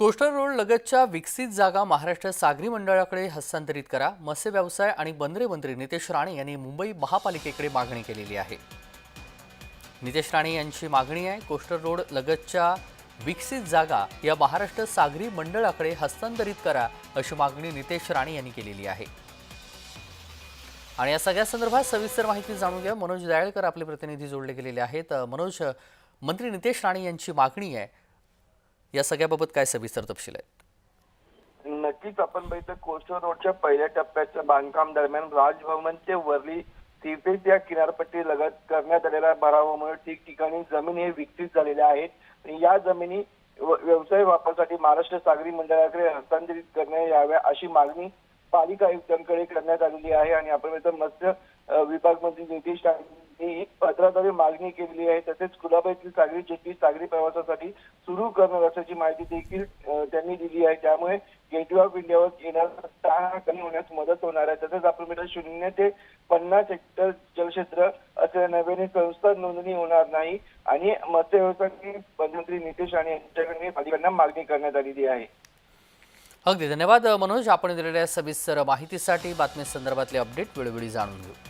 Coastal road लगतच्या विकसित जागा महाराष्ट्र सागरी मंडळाकडे हस्तांतरित करा. मत्स्य व्यवसाय आणि बंदरे मंत्री नितेश राणे यांनी मुंबई महापालिकेकडे मागणी केलेली आहे. नितेश राणे यांची मागणी आहे कोस्टल रोड लगतच्या विकसित जागा या महाराष्ट्र सागरी मंडळाकडे हस्तांतरित करा अशी मागणी नितेश राणे यांनी केलेली आहे. आणि या सगळ्या संदर्भात सविस्तर माहिती जाणून घ्या. मनोज दयाळकर आपले प्रतिनिधी जोडले गेलेले आहेत. मनोज मंत्री नितेश राणे यांची मागणी आहे. या सगळ्याबाबत काय सविस्तर तपशील आहेत? नक्कीच आपण बघितलं कोस्टल रोडच्या पहिल्या टप्प्याच्या बांधकाम दरम्यान राजभवन ते वरली सीफेस या किनारपट्टी लगत करण्यात आलेल्या भरावामुळे ठिकठिकाणी जमिनी हे विकसित झालेल्या आहेत. आणि या जमिनी व्यवसाय वापरासाठी महाराष्ट्र सागरी मंडळाकडे हस्तांतरित करण्यात याव्या अशी मागणी पालिका आयुक्तांकडे करण्यात आलेली आहे. आणि आपण मत्स्य अ, विभाग मंत्री राणे एक पत्राद्वारे मागणी केलेली आहे. तसेच कुलाबा सागरी जेटी सागरी प्रवासासाठी सुरू करणार असल्याची माहिती देखील त्यांनी दिली आहे. त्यामुळे गेटवे ऑफ इंडियावर येणारा ताण हा कमी होण्यास मदत होणार आहे. तसेच आपण बघितलं शून्य ते पन्नास हेक्टर जलक्षेत्र असलेल्या नव्याने संस्था नोंदणी होणार नाही आणि मत्स्य व्यवसाय मंत्री नितेश राणे यांच्याकडे अधिकाऱ्यांना मागणी करण्यात आलेली आहे. अगदी धन्यवाद मनोज. आपण दिलेल्या सविस्तर माहितीसाठी बातमी संदर्भातले अपडेट वेळोवेळी जाणून घेऊ.